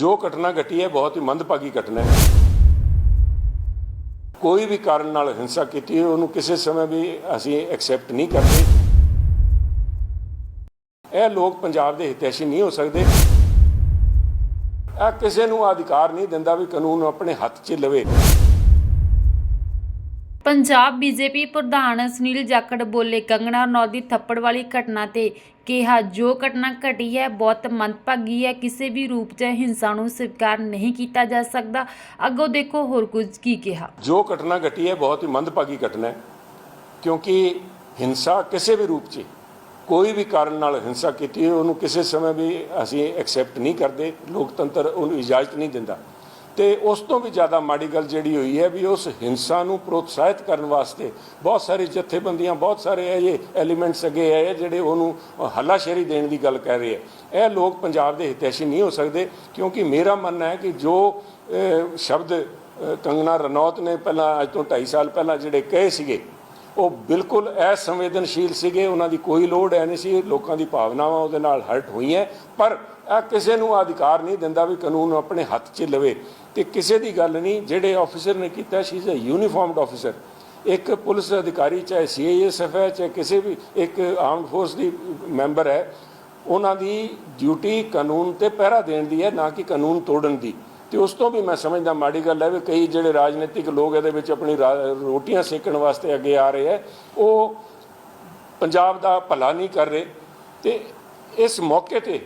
ਜੋ ਘਟਨਾ ਘਟੀ ਹੈ, ਬਹੁਤ ਹੀ ਮੰਦਭਾਗੀ ਘਟਨਾ ਹੈ। ਕੋਈ ਵੀ ਕਾਰਨ ਨਾਲ ਹਿੰਸਾ ਕੀਤੀ ਹੈ ਉਹਨੂੰ ਕਿਸੇ ਸਮੇਂ ਵੀ ਅਸੀਂ ਐਕਸੈਪਟ ਨਹੀਂ ਕਰਦੇ। ਇਹ ਲੋਕ ਪੰਜਾਬ ਦੇ ਹਿਤੈਸ਼ੀ ਨਹੀਂ ਹੋ ਸਕਦੇ। ਇਹ ਕਿਸੇ ਨੂੰ ਅਧਿਕਾਰ ਨਹੀਂ ਦਿੰਦਾ ਵੀ ਕਾਨੂੰਨ ਆਪਣੇ ਹੱਥ 'ਚ ਲਵੇ। ਪੰਜਾਬ ਬੀਜੇਪੀ ਪ੍ਰਧਾਨ ਸੁਨੀਲ ਜਾਖੜ ਬੋਲੇ, ਕੰਗਣਾ ਰਣੌਤ ਦੀ ਥੱਪੜ ਵਾਲੀ ਘਟਨਾ ਤੇ ਕਿਹਾ, ਜੋ ਘਟਨਾ ਘਟੀ ਹੈ, ਬਹੁਤ ਮੰਦਭਾਗੀ ਹੈ। ਕਿਸੇ ਵੀ ਰੂਪ 'ਚ ਹਿੰਸਾ ਨੂੰ ਸਵੀਕਾਰ ਨਹੀਂ ਕੀਤਾ ਜਾ ਸਕਦਾ। ਅੱਗੋਂ ਦੇਖੋ ਹੋਰ ਕੁਝ ਕੀ ਕਿਹਾ। ਜੋ ਘਟਨਾ ਘਟੀ ਹੈ, ਬਹੁਤ ਹੀ ਮੰਦਭਾਗੀ ਘਟਨਾ ਹੈ। ਕਿਉਂਕਿ ਹਿੰਸਾ ਕਿਸੇ ਵੀ ਰੂਪ 'ਚ, ਕੋਈ ਵੀ ਕਾਰਨ ਨਾਲ ਹਿੰਸਾ ਕੀਤੀ ਉਹਨੂੰ ਕਿਸੇ ਸਮੇਂ ਵੀ ਅਸੀਂ ਐਕਸੈਪਟ ਨਹੀਂ ਕਰਦੇ। ਲੋਕਤੰਤਰ ਉਹਨੂੰ ਇਜਾਜ਼ਤ ਨਹੀਂ ਦਿੰਦਾ। ਤੇ ਉਸ ਤੋਂ ਵੀ ਜ਼ਿਆਦਾ ਮਾੜੀ ਗੱਲ ਜਿਹੜੀ ਹੋਈ ਹੈ ਵੀ ਉਸ ਹਿੰਸਾ ਨੂੰ ਪ੍ਰੋਤਸਾਹਿਤ ਕਰਨ ਵਾਸਤੇ ਬਹੁਤ ਸਾਰੇ ਜਥੇਬੰਦੀਆਂ, ਬਹੁਤ ਸਾਰੇ ਇਹ ਐਲੀਮੈਂਟਸ ਅੱਗੇ ਆਏ ਜਿਹੜੇ ਉਹਨੂੰ ਹੱਲਾਸ਼ੇਰੀ ਦੇਣ ਦੀ ਗੱਲ ਕਰ ਰਹੇ ਹੈ ਇਹ ਲੋਕ ਪੰਜਾਬ ਦੇ ਹਿਤੈਸ਼ੀ ਨਹੀਂ ਹੋ ਸਕਦੇ ਕਿਉਂਕਿ ਮੇਰਾ ਮੰਨਣਾ ਹੈ ਕਿ ਜੋ ਸ਼ਬਦ ਕੰਗਨਾ ਰਣੌਤ ਨੇ ਪਹਿਲਾਂ, ਅੱਜ ਤੋਂ 2.5 ਸਾਲ ਪਹਿਲਾਂ ਜਿਹੜੇ ਕਹੇ ਸੀਗੇ ਉਹ ਬਿਲਕੁਲ ਅਸੰਵੇਦਨਸ਼ੀਲ ਸੀਗੇ, ਉਹਨਾਂ ਦੀ ਕੋਈ ਲੋੜ ਹੈ ਨਹੀਂ ਸੀ, ਲੋਕਾਂ ਦੀ ਭਾਵਨਾਵਾਂ ਉਹਦੇ ਨਾਲ ਹਰਟ ਹੋਈਆਂ। ਪਰ ਇਹ ਕਿਸੇ ਨੂੰ ਅਧਿਕਾਰ ਨਹੀਂ ਦਿੰਦਾ ਵੀ ਕਾਨੂੰਨ ਆਪਣੇ ਹੱਥ 'ਚ ਲਵੇ। ਤੇ ਕਿਸੇ ਦੀ ਗੱਲ ਨਹੀਂ, ਜਿਹੜੇ ਆਫੀਸਰ ਨੇ ਕੀਤਾ she is a uniformed officer ਇੱਕ ਪੁਲਿਸ ਅਧਿਕਾਰੀ, ਚਾਹੇ ਸੀਆਈਐਸਐਫ ਹੈ, ਚਾਹੇ ਕਿਸੇ ਵੀ, ਇੱਕ ਆਰਮਡ ਫੋਰਸ ਦੀ ਮੈਂਬਰ ਹੈ, ਉਹਨਾਂ ਦੀ ਡਿਊਟੀ ਕਾਨੂੰਨ ਤੇ ਪਹਿਰਾ ਦੇਣ ਦੀ ਹੈ, ਨਾ ਕਿ ਕਾਨੂੰਨ ਤੋੜਨ ਦੀ। ਤੇ ਉਸ ਤੋਂ ਵੀ ਮੈਂ ਸਮਝਦਾ ਮਾੜੀ ਗੱਲ ਹੈ ਵੀ ਕਈ ਜਿਹੜੇ ਰਾਜਨੀਤਿਕ ਲੋਕ ਇਹਦੇ ਵਿੱਚ ਆਪਣੀ ਰਾ- ਰੋਟੀਆਂ ਸੇਕਣ ਵਾਸਤੇ ਅੱਗੇ ਆ ਰਹੇ ਹੈ, ਉਹ ਪੰਜਾਬ ਦਾ ਭਲਾ ਨਹੀਂ ਕਰ ਰਹੇ ਤੇ ਇਸ ਮੌਕੇ ਤੇ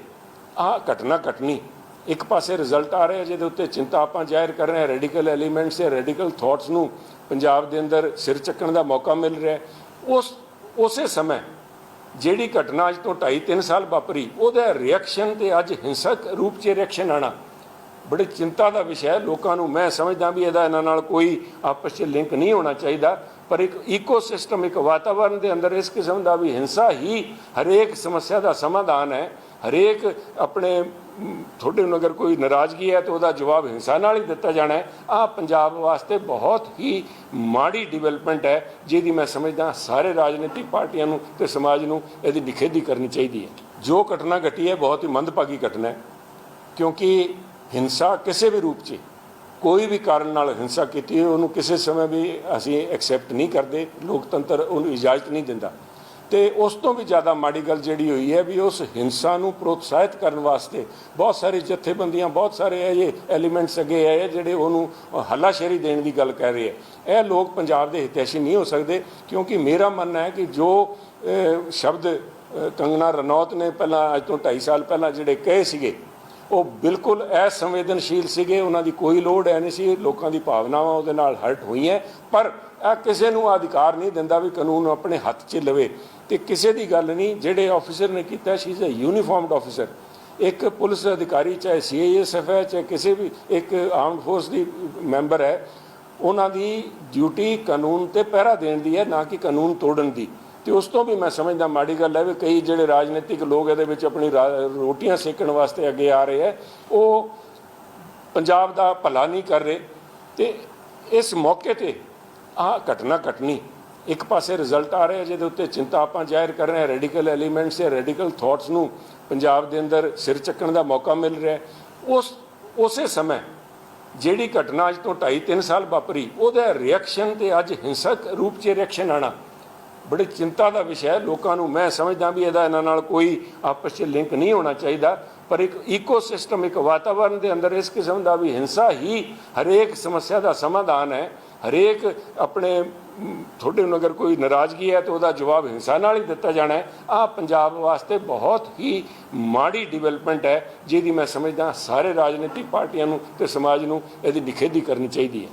ਆਹ ਘਟਨਾ ਘਟਨੀ, ਇੱਕ ਪਾਸੇ ਰਿਜ਼ਲਟ ਆ ਰਿਹਾ ਜਿਹਦੇ ਉੱਤੇ ਚਿੰਤਾ ਆਪਾਂ ਜ਼ਾਹਿਰ ਕਰ ਰਹੇ ਹਾਂ ਰੈਡੀਕਲ ਐਲੀਮੈਂਟਸ ਤੇ ਰੈਡੀਕਲ ਥਾਟਸ ਨੂੰ ਪੰਜਾਬ ਦੇ ਅੰਦਰ ਸਿਰ ਚੱਕਣ ਦਾ ਮੌਕਾ ਮਿਲ ਰਿਹਾ ਉਸ, ਉਸੇ ਸਮੇਂ ਜਿਹੜੀ ਘਟਨਾ ਅੱਜ ਤੋਂ 2.5 3 ਸਾਲ ਵਾਪਰੀ, ਉਹਦਾ ਰਿਐਕਸ਼ਨ ਤੇ ਅੱਜ ਹਿੰਸਕ ਰੂਪ 'ਚ ਰਿਐਕਸ਼ਨ ਆਣਾ ਬੜੀ ਚਿੰਤਾ ਦਾ ਵਿਸ਼ਾ ਹੈ। ਲੋਕਾਂ ਨੂੰ ਮੈਂ ਸਮਝਦਾ ਵੀ ਇਹਦਾ ਇਹਨਾਂ ਨਾਲ ਕੋਈ ਆਪਸ 'ਚ ਲਿੰਕ ਨਹੀਂ ਹੋਣਾ ਚਾਹੀਦਾ। ਪਰ ਇੱਕ ਇਕੋਸਿਸਟਮ ਇੱਕ ਵਾਤਾਵਰਣ ਦੇ ਅੰਦਰ ਇਸ ਕਿਸਮ ਦਾ ਵੀ ਹਿੰਸਾ ਹੀ ਹਰੇਕ ਸਮੱਸਿਆ ਦਾ ਸਮਾਧਾਨ ਹੈ। ਹਰੇਕ ਆਪਣੇ ਤੁਹਾਡੇ ਨੂੰ ਅਗਰ ਕੋਈ ਨਾਰਾਜ਼ਗੀ ਹੈ ਤਾਂ ਉਹਦਾ ਜਵਾਬ ਹਿੰਸਾ ਨਾਲ ਹੀ ਦਿੱਤਾ ਜਾਣਾ ਹੈ। ਆ ਪੰਜਾਬ ਵਾਸਤੇ ਬਹੁਤ ਹੀ ਮਾੜੀ ਡਿਵੈਲਪਮੈਂਟ ਹੈ, ਜਿਹਦੀ ਮੈਂ ਸਮਝਦਾ ਸਾਰੇ ਰਾਜਨੀਤਿਕ ਪਾਰਟੀਆਂ ਨੂੰ ਤੇ ਸਮਾਜ ਨੂੰ ਇਹਦੀ ਨਿਖੇਧੀ ਕਰਨੀ ਚਾਹੀਦੀ ਹੈ। ਜੋ ਘਟਨਾ ਘਟੀ ਹੈ, ਬਹੁਤ ਹੀ ਮੰਦਭਾਗੀ ਘਟਨਾ ਹੈ। ਕਿਉਂਕਿ ਹਿੰਸਾ ਕਿਸੇ ਵੀ ਰੂਪ 'ਚ ਕੋਈ ਵੀ ਕਾਰਨ ਨਾਲ ਹਿੰਸਾ ਕੀਤੀ ਹੈ ਉਹਨੂੰ ਕਿਸੇ ਸਮੇਂ ਵੀ ਅਸੀਂ ਐਕਸੈਪਟ ਨਹੀਂ ਕਰਦੇ ਲੋਕਤੰਤਰ ਉਹਨੂੰ ਇਜਾਜ਼ਤ ਨਹੀਂ ਦਿੰਦਾ। ਤੇ ਉਸ ਤੋਂ ਵੀ ਜ਼ਿਆਦਾ ਮਾੜੀ ਗੱਲ ਜਿਹੜੀ ਹੋਈ ਹੈ ਵੀ ਉਸ ਹਿੰਸਾ ਨੂੰ ਪ੍ਰੋਤਸਾਹਿਤ ਕਰਨ ਵਾਸਤੇ ਬਹੁਤ ਸਾਰੇ ਜਥੇਬੰਦੀਆਂ ਬਹੁਤ ਸਾਰੇ ਇਹ ਐਲੀਮੈਂਟਸ ਅੱਗੇ ਆਏ ਆ ਜਿਹੜੇ ਉਹਨੂੰ ਹੱਲਾਸ਼ੇਰੀ ਦੇਣ ਦੀ ਗੱਲ ਕਰ ਰਹੇ ਹੈ ਇਹ ਲੋਕ ਪੰਜਾਬ ਦੇ ਹਿਤੈਸ਼ੀ ਨਹੀਂ ਹੋ ਸਕਦੇ ਕਿਉਂਕਿ ਮੇਰਾ ਮੰਨਣਾ ਹੈ ਕਿ ਜੋ ਸ਼ਬਦ ਅਹ, ਕੰਗਨਾ ਰਣੌਤ ਨੇ ਪਹਿਲਾਂ ਅੱਜ ਤੋਂ 2.5 ਸਾਲ ਪਹਿਲਾਂ ਜਿਹੜੇ ਕਹੇ ਸੀਗੇ ਉਹ ਬਿਲਕੁਲ ਅਸੰਵੇਦਨਸ਼ੀਲ ਸੀਗੇ, ਉਹਨਾਂ ਦੀ ਕੋਈ ਲੋੜ ਹੈ ਨਹੀਂ ਸੀ, ਲੋਕਾਂ ਦੀ ਭਾਵਨਾਵਾਂ ਉਹਦੇ ਨਾਲ ਹਰਟ ਹੋਈਆਂ। ਪਰ ਇਹ ਕਿਸੇ ਨੂੰ ਅਧਿਕਾਰ ਨਹੀਂ ਦਿੰਦਾ ਵੀ ਕਾਨੂੰਨ ਆਪਣੇ ਹੱਥ 'ਚ ਲਵੇ। ਤੇ ਕਿਸੇ ਦੀ ਗੱਲ ਨਹੀਂ, ਜਿਹੜੇ ਆਫੀਸਰ ਨੇ ਕੀਤਾ she is a uniformed officer ਇੱਕ ਪੁਲਿਸ ਅਧਿਕਾਰੀ, ਚਾਹੇ ਸੀਆਈਐਸਐਫ ਹੈ, ਚਾਹੇ ਕਿਸੇ ਵੀ ਇੱਕ ਆਰਮਡ ਫੋਰਸ ਦੀ ਮੈਂਬਰ ਹੈ, ਉਹਨਾਂ ਦੀ ਡਿਊਟੀ ਕਾਨੂੰਨ ਤੇ ਪਹਿਰਾ ਦੇਣ ਦੀ ਹੈ, ਨਾ ਕਿ ਕਾਨੂੰਨ ਤੋੜਨ ਦੀ। ਤੇ ਉਸ ਤੋਂ ਵੀ ਮੈਂ ਸਮਝਦਾ ਮਾੜੀ ਗੱਲ ਹੈ ਵੀ ਕਈ ਜਿਹੜੇ ਰਾਜਨੀਤਿਕ ਲੋਕ ਇਹਦੇ ਵਿੱਚ ਆਪਣੀ ਰਾ- ਰੋਟੀਆਂ ਸੇਕਣ ਵਾਸਤੇ ਅੱਗੇ ਆ ਰਹੇ ਹੈ, ਉਹ ਪੰਜਾਬ ਦਾ ਭਲਾ ਨਹੀਂ ਕਰ ਰਹੇ ਤੇ ਇਸ ਮੌਕੇ ਤੇ ਆਹ ਘਟਨਾ ਘਟਨੀ, ਇੱਕ ਪਾਸੇ ਰਿਜ਼ਲਟ ਆ ਰਿਹਾ ਜਿਹਦੇ ਉੱਤੇ ਚਿੰਤਾ ਆਪਾਂ ਜ਼ਾਹਿਰ ਕਰ ਰਹੇ ਹਾਂ ਰੈਡੀਕਲ ਐਲੀਮੈਂਟਸ ਜਾਂ ਰੈਡੀਕਲ ਥਾਟਸ ਨੂੰ ਪੰਜਾਬ ਦੇ ਅੰਦਰ ਸਿਰ ਚੱਕਣ ਦਾ ਮੌਕਾ ਮਿਲ ਰਿਹਾ ਉਸ, ਉਸੇ ਸਮੇਂ ਜਿਹੜੀ ਘਟਨਾ ਅੱਜ ਤੋਂ 2.5 3 ਸਾਲ ਵਾਪਰੀ, ਉਹਦਾ ਰਿਐਕਸ਼ਨ ਤੇ ਅੱਜ ਹਿੰਸਕ ਰੂਪ 'ਚ ਰਿਐਕਸ਼ਨ ਆਣਾ ਬੜੀ ਚਿੰਤਾ ਦਾ ਵਿਸ਼ਾ ਹੈ। ਲੋਕਾਂ ਨੂੰ ਮੈਂ ਸਮਝਦਾ ਵੀ ਇਹਦਾ ਇਹਨਾਂ ਨਾਲ ਕੋਈ ਆਪਸ 'ਚ ਲਿੰਕ ਨਹੀਂ ਹੋਣਾ ਚਾਹੀਦਾ। ਪਰ ਇੱਕ ਇਕੋਸਿਸਟਮ ਇੱਕ ਵਾਤਾਵਰਣ ਦੇ ਅੰਦਰ ਇਸ ਕਿਸਮ ਦਾ ਵੀ ਹਿੰਸਾ ਹੀ ਹਰੇਕ ਸਮੱਸਿਆ ਦਾ ਸਮਾਧਾਨ ਹੈ। ਹਰੇਕ ਆਪਣੇ ਤੁਹਾਡੇ ਨੂੰ ਅਗਰ ਕੋਈ ਨਾਰਾਜ਼ਗੀ ਹੈ ਤਾਂ ਉਹਦਾ ਜਵਾਬ ਹਿੰਸਾ ਨਾਲ ਹੀ ਦਿੱਤਾ ਜਾਣਾ ਹੈ। ਆ ਪੰਜਾਬ ਵਾਸਤੇ ਬਹੁਤ ਹੀ ਮਾੜੀ ਡਿਵੈਲਪਮੈਂਟ ਹੈ। ਜਿਹਦੀ ਮੈਂ ਸਮਝਦਾ ਸਾਰੇ ਰਾਜਨੀਤਿਕ ਪਾਰਟੀਆਂ ਨੂੰ ਤੇ ਸਮਾਜ ਨੂੰ ਇਹਦੀ ਨਿਖੇਧੀ ਕਰਨੀ ਚਾਹੀਦੀ ਹੈ।